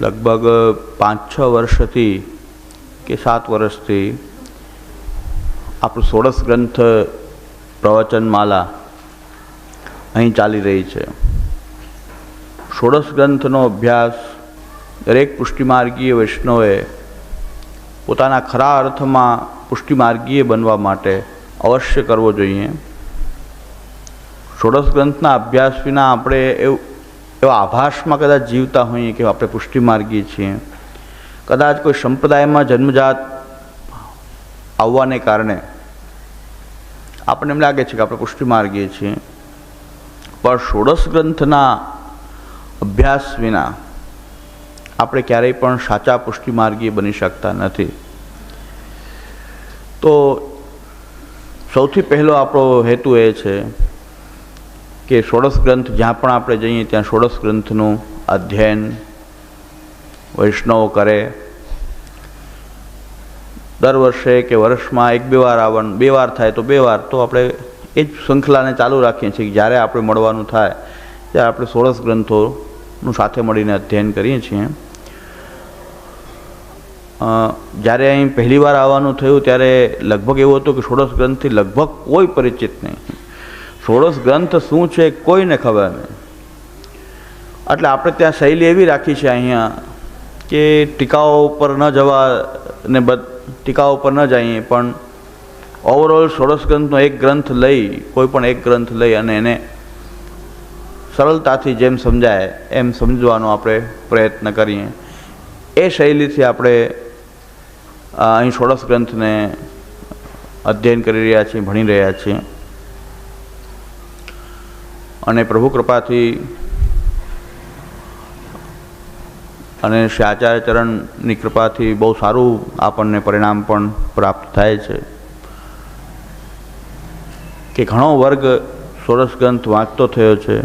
લગભગ પાંચ છ વર્ષથી કે સાત વર્ષથી આપણું સોળસ ગ્રંથ પ્રવચનમાલા અહીં ચાલી રહી છે. ષોડશ ગ્રંથનો અભ્યાસ દરેક પુષ્ટિમાર્ગીય વૈષ્ણવે પોતાના ખરા અર્થમાં પુષ્ટિમાર્ગીય બનવા માટે અવશ્ય કરવો જોઈએ. ષોડશ ગ્રંથના અભ્યાસ વિના આપણે એવું એવા આભાસમાં કદાચ જીવતા હોઈએ કે આપણે પુષ્ટિ માર્ગીએ છીએ. કદાચ કોઈ સંપ્રદાયમાં જન્મજાત આવવાને કારણે આપણને એમ લાગે છે કે આપણે પુષ્ટિ માર્ગીએ છીએ. પણ ષોડશ ગ્રંથના અભ્યાસ વિના આપણે ક્યારેય પણ સાચા પુષ્ટિ માર્ગીય બની શકતા નથી. તો સૌથી પહેલો આપણો હેતુ એ છે કે ષોડશ ગ્રંથ જ્યાં પણ આપણે જઈએ, ત્યાં ષોડશ ગ્રંથનું અધ્યયન વૈષ્ણવો કરે. દર વર્ષે કે વર્ષમાં એક બે વાર આવવાનું, બે વાર થાય તો બે વાર, તો આપણે એ જ શૃંખલાને ચાલુ રાખીએ છીએ જ્યારે આપણે મળવાનું થાય, ત્યારે આપણે ષોડશ ગ્રંથોનું સાથે મળીને અધ્યયન કરીએ છીએ. જ્યારે અહીં પહેલી વાર આવવાનું થયું, ત્યારે લગભગ એવું હતું કે ષોડશ ગ્રંથથી લગભગ કોઈ પરિચિત નહીં. ષોડશ ગ્રંથ શું છે કોઈને ખબર નહીં. એટલે આપણે ત્યાં શૈલી એવી રાખી છે અહીંયા કે ટીકાઓ ઉપર ન જવા ને બદ ટીકાઓ ઉપર ન જઈએ, પણ ઓવરઓલ ષોડશ ગ્રંથનો એક ગ્રંથ લઈ, કોઈ પણ એક ગ્રંથ લઈ અને એને સરળતાથી જેમ સમજાય, એમ સમજવાનો આપણે પ્રયત્ન કરીએ. એ શૈલીથી આપણે અહીં ષોડશ ગ્રંથને અધ્યયન કરી રહ્યા છીએ, ભણી રહ્યા છીએ. અને પ્રભુ કૃપાથી અને શ્રી આચાર્યચરણની કૃપાથી બહુ સારું આપણને પરિણામ પણ પ્રાપ્ત થાય છે. કે ઘણો વર્ગ ષોડશ ગ્રંથ વાંચતો થયો છે.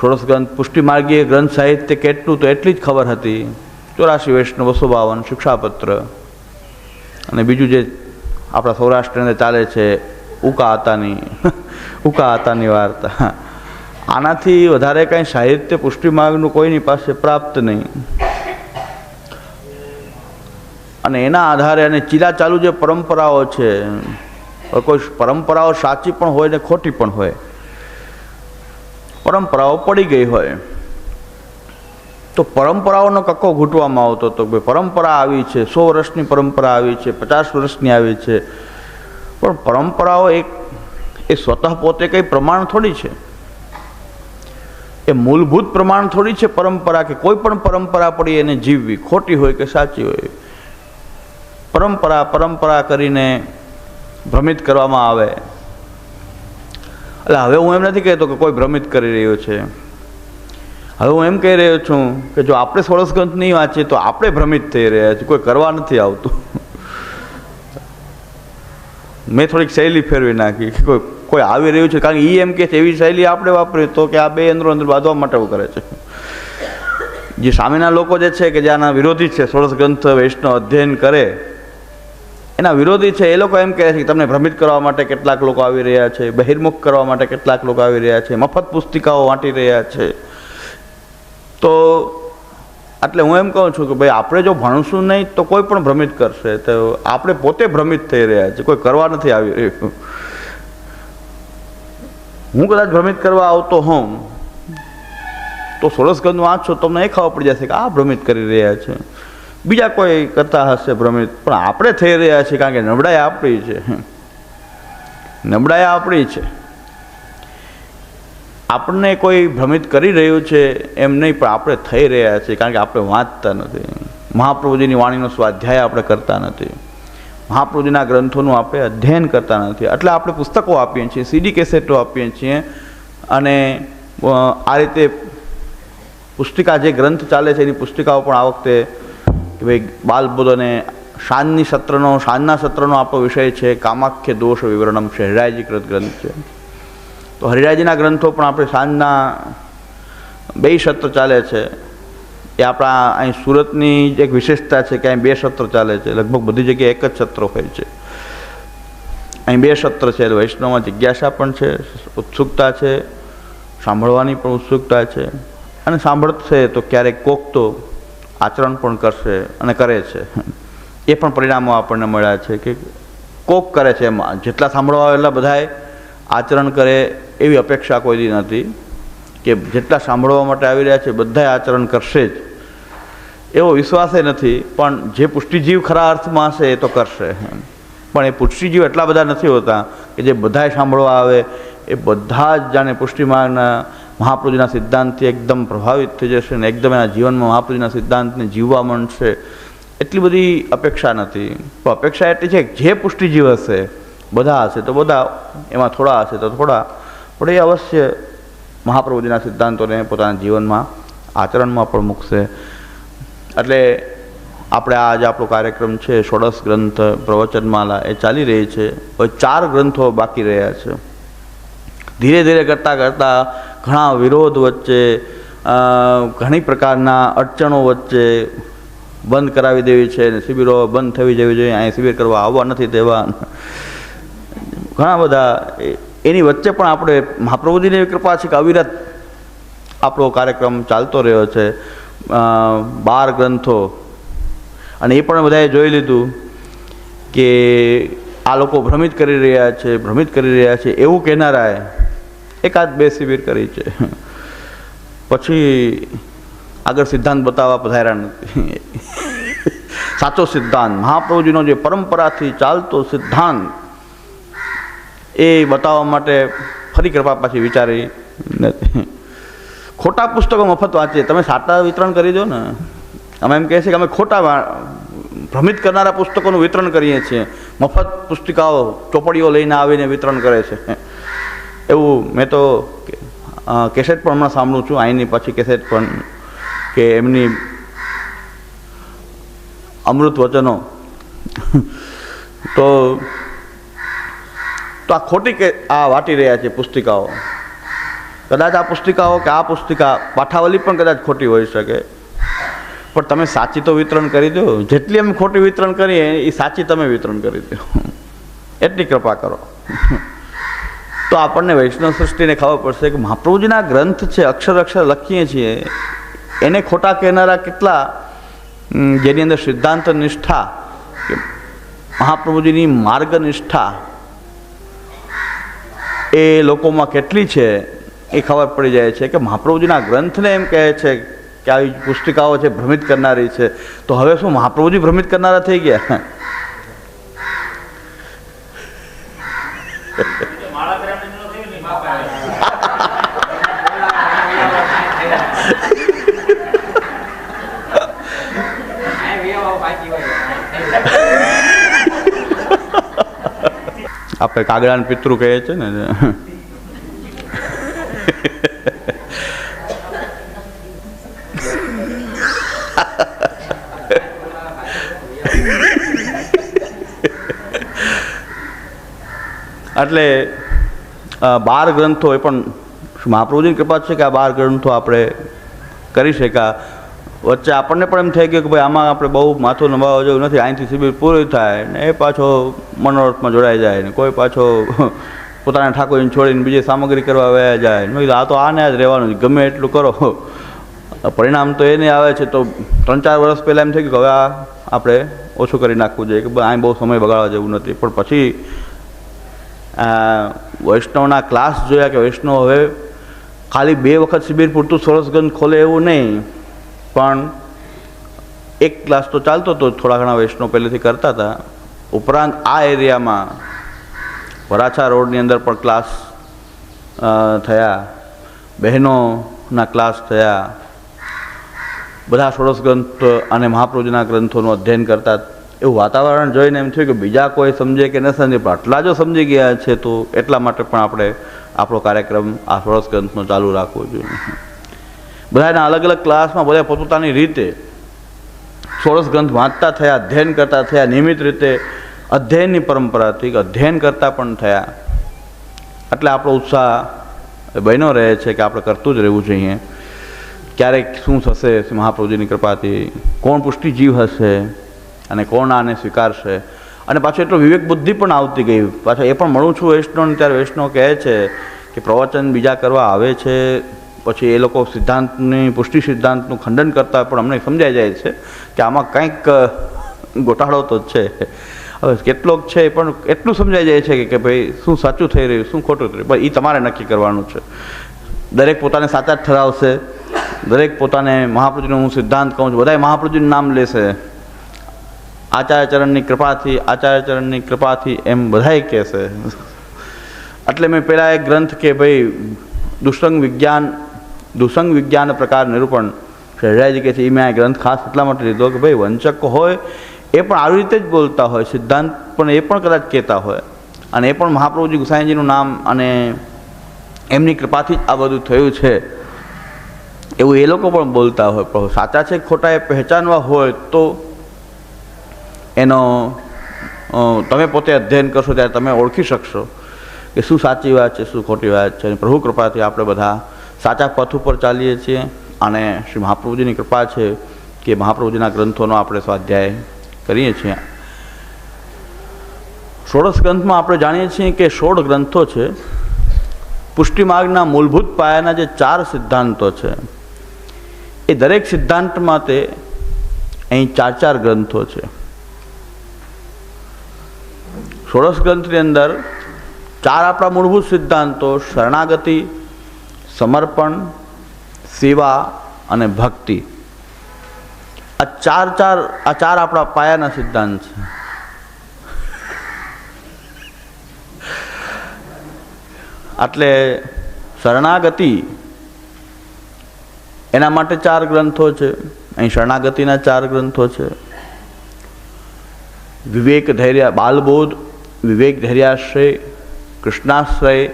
ષોડશ ગ્રંથ પુષ્ટિમાર્ગીય ગ્રંથ સાહિત્ય કેટલું તો એટલી જ ખબર હતી. ચોરાશી વૈષ્ણવ, બસો બાવન, શિક્ષાપત્ર. અને બીજું જે આપણા સૌરાષ્ટ્રને ચાલે છે, ઉકા આતાની. ઉકા આતાની વાર્તા. આનાથી વધારે કાંઈ સાહિત્ય પુષ્ટિમાર્ગનું કોઈની પાસે પ્રાપ્ત નહીં. અને એના આધારે અને ચીલા ચાલુ જે પરંપરાઓ છે કોઈ પરંપરાઓ સાચી પણ હોય ને ખોટી પણ હોય, પરંપરાઓ પડી ગઈ હોય, તો પરંપરાઓનો કક્કો ઘૂંટવામાં આવતો હતો કે પરંપરા આવી છે, સો વર્ષની પરંપરા આવી છે, પચાસ વર્ષની આવી છે. પણ પરંપરાઓ એક એ સ્વતઃ પોતે કંઈ પ્રમાણ થોડી છે? એ મૂળભૂત પ્રમાણ થોડી છે પરંપરા કે કોઈ પણ પરંપરા પડી એને જીવવી, ખોટી હોય કે સાચી હોય. પરંપરા પરંપરા કરીને ભ્રમિત કરવામાં આવે. એટલે હવે હું એમ નથી કહેતો કે કોઈ ભ્રમિત કરી રહ્યો છે. હવે હું એમ કહી રહ્યો છું કે જો આપણે સોળસ નહીં વાંચીએ તો આપણે ભ્રમિત થઈ રહ્યા છીએ, કોઈ કરવા નથી આવતું. મેં થોડીક શૈલી ફેરવી નાખી કોઈ કોઈ આવી રહ્યું છે? કારણ કે એ એમ કે એવી શૈલી આપણે વાપરીએ તો કે આ બે અંદરો અંદર બાંધવા માટે કરે છે. જે સામેના લોકો જે છે કે જે આના વિરોધી છે, સોળસ ગ્રંથ વૈષ્ણવ અધ્યયન કરે, એના વિરોધી છે, એ લોકો એમ કહે છે કે તમને ભ્રમિત કરવા માટે કેટલાક લોકો આવી રહ્યા છે, બહિર્મુખ કરવા માટે કેટલાક લોકો આવી રહ્યા છે, મફત પુસ્તિકાઓ વાંટી રહ્યા છે. તો એટલે હું એમ કહું છું કે ભાઈ, આપણે જો ભણશું નહીં તો કોઈ પણ ભ્રમિત કરશે. તો આપણે પોતે ભ્રમિત થઈ રહ્યા છે, કોઈ કરવા નથી આવી રહ્યું. હું કદાચ ભ્રમિત કરવા આવતો હોઉં, તો સોળસ ગંધ વાંચશો તમને એ ખબર પડી જશે કે આ ભ્રમિત કરી રહ્યા છે. બીજા કોઈ કરતા હશે ભ્રમિત, પણ આપણે થઈ રહ્યા છીએ કારણ કે નબળાઈ આપણી છે. નબળાઈ આપણી છે. આપણને કોઈ ભ્રમિત કરી રહ્યું છે એમ નહીં, પણ આપણે થઈ રહ્યા છીએ કારણ કે આપણે વાંચતા નથી. મહાપ્રભુજીની વાણીનો સ્વાધ્યાય આપણે કરતા નથી. મહાપ્રભુજીના ગ્રંથોનું આપણે અધ્યયન કરતા નથી. એટલે આપણે પુસ્તકો આપીએ છીએ, સીડી કેસેટો આપીએ છીએ અને આ રીતે પુસ્તિકા જે ગ્રંથ ચાલે છે એની પુસ્તિકાઓ પણ આ વખતે કે ભાઈ બાલબુદ્ધ અને શાનની સત્રનો, સાંજના સત્રનો આપણો વિષય છે, કામાખ્ય દોષ વિવરણમ છે હરિરાયજીકૃત ગ્રંથ છે. તો હરિરાયજીના ગ્રંથો પણ આપણે સાંજના બે સત્ર ચાલે છે. એ આપણા અહીં સુરતની એક વિશેષતા છે કે અહીં બે સત્ર ચાલે છે. લગભગ બધી જગ્યાએ એક જ સત્ર હોય છે. અહીં બે સત્ર છે. વૈષ્ણવમાં જિજ્ઞાસા પણ છે, ઉત્સુકતા છે, સાંભળવાની પણ ઉત્સુકતા છે. અને સાંભળશે તો ક્યારેક કોક તો આચરણ પણ કરશે અને કરે છે. એ પણ પરિણામો આપણને મળ્યા છે કે કોક કરે છે એમાં. જેટલા સાંભળવા એટલા બધાએ આચરણ કરે એવી અપેક્ષા કોઈ દી નથી. કે જેટલા સાંભળવા માટે આવી રહ્યા છે બધા આચરણ કરશે જ. એવો વિશ્વાસે નથી, પણ જે પુષ્ટિજીવ ખરા અર્થમાં હશે એ તો કરશે પણ એ પુષ્ટિજીવ એટલા બધા નથી હોતા કે જે બધાએ સાંભળવા આવે, એ બધા જ જાણે પુષ્ટિમાર્ગના મહાપ્રભુજીના સિદ્ધાંતથી એકદમ પ્રભાવિત થઈ જશે ને એકદમ એના જીવનમાં મહાપ્રભુજીના સિદ્ધાંતને જીવવા માંડશે. એટલી બધી અપેક્ષા નથી. પણ અપેક્ષા એટલી છે કે જે પુષ્ટિજીવ હશે, બધા હશે તો બધા, એમાં થોડા હશે તો થોડા. પણ એ અવશ્ય મહાપ્રભુજીના સિદ્ધાંતોને પોતાના જીવનમાં આચરણમાં પણ મૂકશે. એટલે આપણે આ આપણો કાર્યક્રમ છે, ષોડશ ગ્રંથ પ્રવચનમાલા, એ ચાલી રહી છે. હવે ચાર ગ્રંથો બાકી રહ્યા છે. ધીરે ધીરે કરતાં કરતાં ઘણા વિરોધ વચ્ચે ઘણી પ્રકારના અડચણો વચ્ચે બંધ કરાવી દેવી છે ને શિબિરો બંધ થવી જવી જોઈએ. અહીં શિબિર કરવા આવવા નથી દેવા. ઘણા બધા એની વચ્ચે પણ આપણે મહાપ્રભુજીની કૃપા છે કે અવિરત આપણો કાર્યક્રમ ચાલતો રહ્યો છે. બાર ગ્રંથો. અને એ પણ બધાએ જોઈ લીધું કે આ લોકો ભ્રમિત કરી રહ્યા છે, ભ્રમિત કરી રહ્યા છે. એવું કહેનારાએ એકાદ બે શિબિર કરી છે. પછી આગળ સિદ્ધાંત બતાવવા પધાર્યા નથી. સાચો સિદ્ધાંત. મહાપ્રભુજીનો જે પરંપરાથી ચાલતો સિદ્ધાંત એ બતાવવા માટે ફરી કૃપા પાછી વિચારી નથી. ખોટા પુસ્તકો મફત વાંચીએ. તમે સાટા વિતરણ કરી દો ને. અમે એમ કહે છે કે અમે ખોટા ભ્રમિત કરનારા પુસ્તકોનું વિતરણ કરીએ છીએ. મફત પુસ્તિકાઓ ચોપડીઓ લઈને આવીને વિતરણ કરે છે. એવું મેં તો કેસેટ પણ હમણાં સાંભળું છું. અહીંની પછી કેસેટ પણ કે એમની અમૃત વચનો. તો તો આ ખોટી કે આ વાટી રહ્યા છે પુસ્તિકાઓ. કદાચ આ પુસ્તિકાઓ કે આ પુસ્તિકા પાઠાવલી પણ કદાચ ખોટી હોઈ શકે. પણ તમે સાચી તો વિતરણ કરી દો. જેટલી અમે ખોટી વિતરણ કરીએ એ સાચી તમે વિતરણ કરી દો. એટલી કૃપા કરો. તો આપણને વૈષ્ણવ સૃષ્ટિને ખબર પડશે કે મહાપ્રભુજીના ગ્રંથ છે, અક્ષર અક્ષર લખીએ છીએ. એને ખોટા કહેનારા કેટલા? જેની અંદર સિદ્ધાંત નિષ્ઠા મહાપ્રભુજીની માર્ગ નિષ્ઠા એ લોકોમાં કેટલી છે એ ખબર પડી જાય છે કે મહાપ્રભુજીના ગ્રંથને એમ કહે છે કે આવી પુસ્તિકાઓ છે ભ્રમિત કરનારી છે. તો હવે શું મહાપ્રભુજી ભ્રમિત કરનારા થઈ ગયા? આપણે કાગડાને પિતૃ કહે છે ને એટલે બાર ગ્રંથો એ પણ મહાપ્રભુજીની કૃપા છે કે આ બાર ગ્રંથો આપણે કરી શક્યા. વચ્ચે આપણને પણ એમ થઈ ગયું કે ભાઈ આમાં આપણે બહુ માથું નમાવવા જેવું નથી. અહીંથી શિબિર પૂરી થાય ને એ પાછો મનોરથમાં જોડાઈ જાય ને કોઈ પાછો પોતાના ઠાકોરને છોડીને બીજી સામગ્રી કરવા વયા જાય. આ તો આને જ રહેવાનું છે. ગમે એટલું કરો. પરિણામ તો એને આવે છે. તો ત્રણ ચાર વર્ષ પહેલાં એમ થઈ ગયું કે હવે આ આપણે ઓછું કરી નાખવું જોઈએ કે અહીં બહુ સમય બગાડવા જેવું નથી. પણ પછી વૈષ્ણવના ક્લાસ જોયા કે વૈષ્ણવ હવે ખાલી બે વખત શિબિર પૂરતું સરસગંજ ખોલે એવું નહીં. પણ એક ક્લાસ તો ચાલતો હતો, થોડા ઘણા વૈષ્ણવ પહેલેથી કરતા હતા. ઉપરાંત આ એરિયામાં વરાછા રોડની અંદર પણ ક્લાસ થયા. બહેનોના ક્લાસ થયા. બધા ષોડશ ગ્રંથ અને મહાપ્રભુજીના ગ્રંથોનું અધ્યયન કરતા. એવું વાતાવરણ જોઈને એમ થયું કે બીજા કોઈ સમજે કે ન સમજે, પણ આટલા જો સમજી ગયા છે તો એટલા માટે પણ આપણે આપણો કાર્યક્રમ આ ષોડશ ગ્રંથનો ચાલુ રાખવો જોઈએ. બધાના અલગ અલગ ક્લાસમાં બધા પોતપોતાની રીતે ષોડશ ગ્રંથ વાંચતા થયા, અધ્યયન કરતા થયા, નિયમિત રીતે અધ્યયનની પરંપરાથી અધ્યયન કરતા પણ થયા. એટલે આપણો ઉત્સાહ બન્યો રહે છે કે આપણે કરતું જ રહેવું જોઈએ. ક્યારેક શું થશે મહાપ્રભુજીની કૃપાથી કોણ પુષ્ટિ જીવ હશે અને કોણ આને સ્વીકારશે? અને પાછું એટલો વિવેક બુદ્ધિ પણ આવતી ગઈ. પાછા એ પણ મળું છું, વૈષ્ણવને ત્યારે વૈષ્ણવ કહે છે કે પ્રવચન બીજા કરવા આવે છે પછી એ લોકો સિદ્ધાંતની, પુષ્ટિ સિદ્ધાંતનું ખંડન કરતા પણ અમને સમજાઈ જાય છે કે આમાં કંઈક ગોટાળો તો છે. હવે કેટલોક છે પણ એટલું સમજાઈ જાય છે કે ભાઈ શું સાચું થઈ રહ્યું, શું ખોટું થઈ રહ્યું? એ તમારે નક્કી કરવાનું છે. દરેક પોતાને સાચા જ ઠરાવશે. દરેક પોતાને મહાપ્રભુજીનો હું સિદ્ધાંત કહું છું, બધાય મહાપ્રભુજીનું નામ લેશે. આચાર્યચરણની કૃપાથી આચાર્યચરણની કૃપાથી એમ બધાએ કહેશે. એટલે મેં પહેલાં એક ગ્રંથ કે ભાઈ દુષ્ટંગ વિજ્ઞાન દુસંગ વિજ્ઞાન પ્રકાર નિરૂપણ શહેરાજી કે છે એ મેં આ ગ્રંથ ખાસ એટલા માટે લીધો કે ભાઈ વંચક હોય એ પણ આવી રીતે જ બોલતા હોય, સિદ્ધાંત પણ એ પણ કદાચ કહેતા હોય. અને એ પણ મહાપ્રભુજી ગુસાઈજીનું નામ અને એમની કૃપાથી જ આ બધું થયું છે. એવું એ લોકો પણ બોલતા હોય. પણ સાચા છે, ખોટા એ પહેચાનવા હોય તો એનો તમે પોતે અધ્યયન કરશો ત્યારે તમે ઓળખી શકશો કે શું સાચી વાત છે, શું ખોટી વાત છે. અને પ્રભુ કૃપાથી આપણે બધા સાચા પથ ઉપર ચાલીએ છીએ અને શ્રી મહાપ્રભુજીની કૃપા છે કે મહાપ્રભુજીના ગ્રંથોનો આપણે સ્વાધ્યાય કરીએ છીએ. ષોડશ ગ્રંથમાં આપણે જાણીએ છીએ કે સોળ ગ્રંથો છે. પુષ્ટિમાર્ગના મૂળભૂત પાયાના જે ચાર સિદ્ધાંતો છે, એ દરેક સિદ્ધાંતમાં તે અહીં ચાર ચાર ગ્રંથો છે. ષોડશ ગ્રંથની અંદર ચાર આપણા મૂળભૂત સિદ્ધાંતો, શરણાગતિ સમર્પણ, સેવા અને ભક્તિ. આ ચાર ચાર, આ ચાર આપણા પાયાના સિદ્ધાંત છે. એટલે શરણાગતિ એના માટે ચાર ગ્રંથો છે. અહીં શરણાગતિના ચાર ગ્રંથો છે. વિવેક ધૈર્ય, બાલબોધ, વિવેક ધૈર્યાશ્રય, કૃષ્ણાશ્રય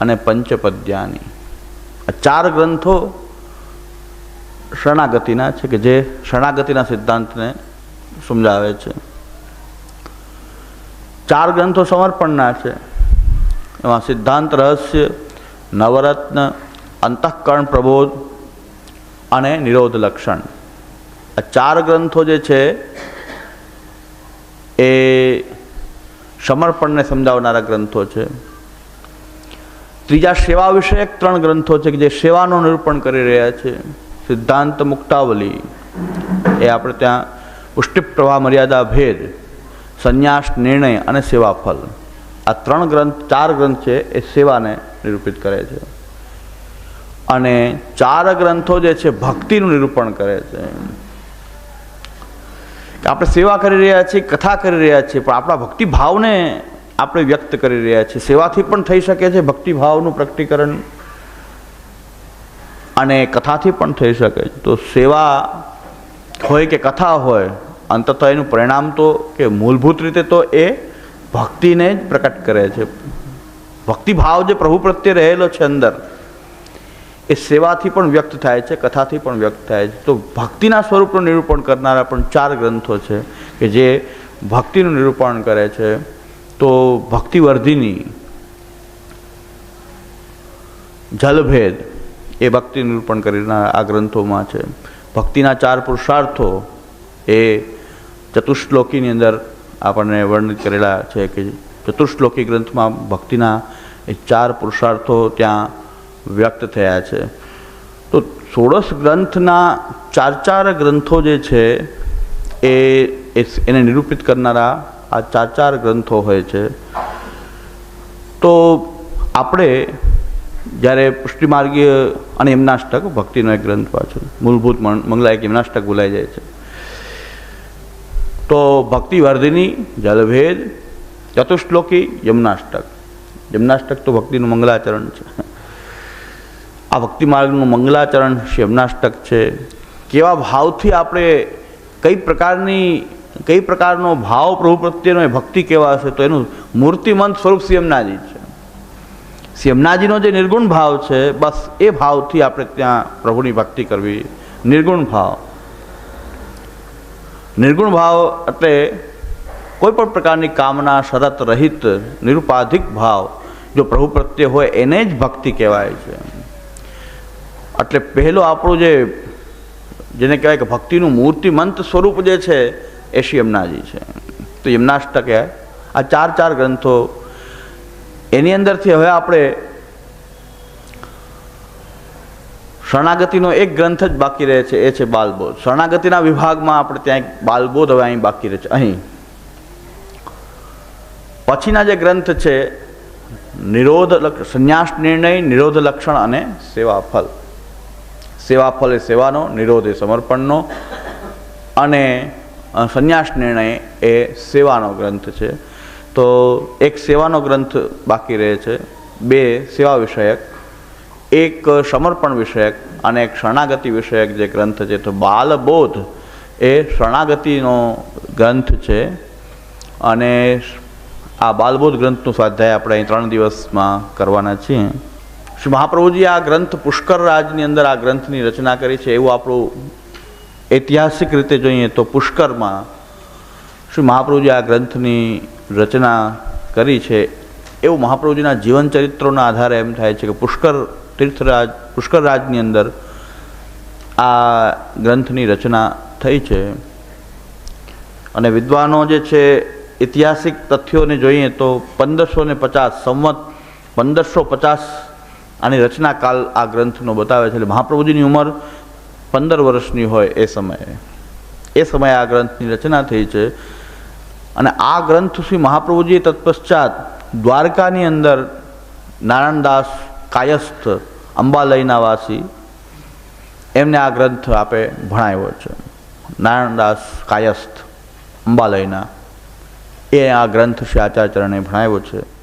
અને પંચપદ્યાની. ચાર ગ્રંથો શરણાગતિના છે કે જે શરણાગતિના સિદ્ધાંતને સમજાવે છે. ચાર ગ્રંથો સમર્પણના છે. એમાં સિદ્ધાંત, રહસ્ય, નવરત્ન, અંતઃકરણ, પ્રબોધ અને નિરોધ લક્ષણ. આ ચાર ગ્રંથો જે છે એ સમર્પણને સમજાવનારા ગ્રંથો છે. ત્રીજા સેવા વિષયક ત્રણ ગ્રંથો છે કે જે સેવાનું નિરૂપણ કરી રહ્યા છે. સિદ્ધાંત મુક્તાવલી. એ આપણે ત્યાં પુષ્ટિ પ્રવાહ મર્યાદા ભેદ, સંન્યાસ નિર્ણય અને સેવાફલ આ ત્રણ ગ્રંથ, ચાર ગ્રંથ છે, એ સેવાને નિરૂપિત કરે છે. અને ચાર ગ્રંથો જે છે, ભક્તિનું નિરૂપણ કરે છે. આપણે સેવા કરી રહ્યા છીએ, કથા કરી રહ્યા છીએ, પણ આપણા ભક્તિ ભાવને આપણે વ્યક્ત કરી રહ્યા છીએ. સેવાથી પણ થઈ શકે છે, ભક્તિભાવનું પ્રગટીકરણ અને કથાથી પણ થઈ શકે છે. તો સેવા હોય કે કથા હોય અંતતઃ એનું પરિણામ તો કે મૂળભૂત રીતે તો એ ભક્તિને જ પ્રકટ કરે છે. ભક્તિભાવ જે પ્રભુ પ્રત્યે રહેલો છે અંદર, એ સેવાથી પણ વ્યક્ત થાય છે, કથાથી પણ વ્યક્ત થાય છે. તો ભક્તિના સ્વરૂપનું નિરૂપણ કરનારા પણ ચાર ગ્રંથો છે કે જે ભક્તિનું નિરૂપણ કરે છે. તો ભક્તિવર્ધિની જલભેદ એ ભક્તિ નિરૂપણ કરીને આ ગ્રંથોમાં છે. ભક્તિના ચાર પુરુષાર્થો એ ચતુશ્લોકીની અંદર આપણને વર્ણિત કરેલા છે કે ચતુશ્લોકી ગ્રંથમાં ભક્તિના એ ચાર પુરુષાર્થો ત્યાં વ્યક્ત થયા છે. તો ષોડશ ગ્રંથના ચાર ચાર ગ્રંથો જે છે એ- એને નિરૂપિત કરનારા આ ચાર ચાર ગ્રંથો હોય છે. તો આપણે જ્યારે પુષ્ટિમાર્ગીય અને યમનાષ્ટક ભક્તિનો એક ગ્રંથ પાછો મૂળભૂત મંગલાયક યમનાષ્ટક બોલાઈ જાય છે. તો ભક્તિવર્ધિની, જલભેદ ચતુશ્લોકી યમનાષ્ટક. યમનાષ્ટક તો ભક્તિનું મંગલાચરણ છે. આ ભક્તિ માર્ગનું મંગલાચરણ યમનાષ્ટક છે. કેવા ભાવથી આપણે કઈ પ્રકારની કઈ પ્રકારનો ભાવ પ્રભુ પ્રત્યેનો એ ભક્તિ કેવા હશે તો એનું મૂર્તિમંત સ્વરૂપ સિયમનાજી છે. સિયમનાજીનો જે નિર્ગુણ ભાવ છે, બસ એ ભાવથી આપણે ત્યાં પ્રભુની ભક્તિ કરવી નિર્ગુણ ભાવ. નિર્ગુણ ભાવ એટલે કોઈ પણ પ્રકારની કામના શરત રહિત, નિરુપાધિક ભાવ જો પ્રભુ પ્રત્યે હોય એને જ ભક્તિ કહેવાય છે. એટલે પહેલો આપણું જે, જેને કહેવાય કે ભક્તિનું મૂર્તિમંત સ્વરૂપ જે છે એ શ્રી યમુનાજી છે. તો યમનાષ્ટક આ ચાર ચાર ગ્રંથો. એની અંદરથી હવે આપણે શરણાગતિનો એક ગ્રંથ જ બાકી રહે છે, એ છે બાલબોધ. શરણાગતિના વિભાગમાં આપણે ત્યાં એક બાલબોધ હવે અહીં બાકી રહે છે. અહીં. પછીના જે ગ્રંથ છે, નિરોધ સંન્યાસ નિર્ણય, નિરોધ લક્ષણ અને સેવાફલ. સેવાફલ એ સેવાનો, નિરોધ એ સમર્પણનો. અને સંન્યાસ નિર્ણય એ સેવાનો ગ્રંથ છે. તો એક સેવાનો ગ્રંથ બાકી રહે છે, બે સેવા વિષયક, એક સમર્પણ વિષયક અને એક શરણાગતિ વિષયક જે ગ્રંથ છે. તો બાલબોધ એ શરણાગતિનો ગ્રંથ છે અને આ બાલબોધ ગ્રંથનું સ્વાધ્યાય આપણે અહીં ત્રણ દિવસમાં કરવાના છીએ. શ્રી મહાપ્રભુજી આ ગ્રંથ પુષ્કર રાજની અંદર આ ગ્રંથની રચના કરી છે. એવું આપણું ઐતિહાસિક રીતે જોઈએ તો પુષ્કરમાં શ્રી મહાપ્રભુજી આ ગ્રંથની રચના કરી છે. એવું મહાપ્રભુજીના જીવન ચરિત્રોના આધારે એમ થાય છે કે પુષ્કર તીર્થરાજ, પુષ્કર રાજની અંદર આ ગ્રંથની રચના થઈ છે. અને વિદ્વાનો જે છે, ઐતિહાસિક તથ્યોને જોઈએ તો પંદરસો ને પચાસ સંવત, પંદરસો પચાસ આની રચના કાલ આ ગ્રંથનો બતાવે છે. એટલે મહાપ્રભુજીની ઉંમર પંદર વર્ષની હોય એ સમયે. એ સમયે આ ગ્રંથની રચના થઈ છે. અને આ ગ્રંથ શ્રી મહાપ્રભુજીએ તત્પશ્ચાત દ્વારકાની અંદર નારાયણદાસ કાયસ્થ અંબાલયના વાસી એમને આ ગ્રંથ આપે ભણાવ્યો છે. નારાયણદાસ કાયસ્થ અંબાલયના. એ આ ગ્રંથ શ્રી આચાર્યચરણે ભણાવ્યો છે.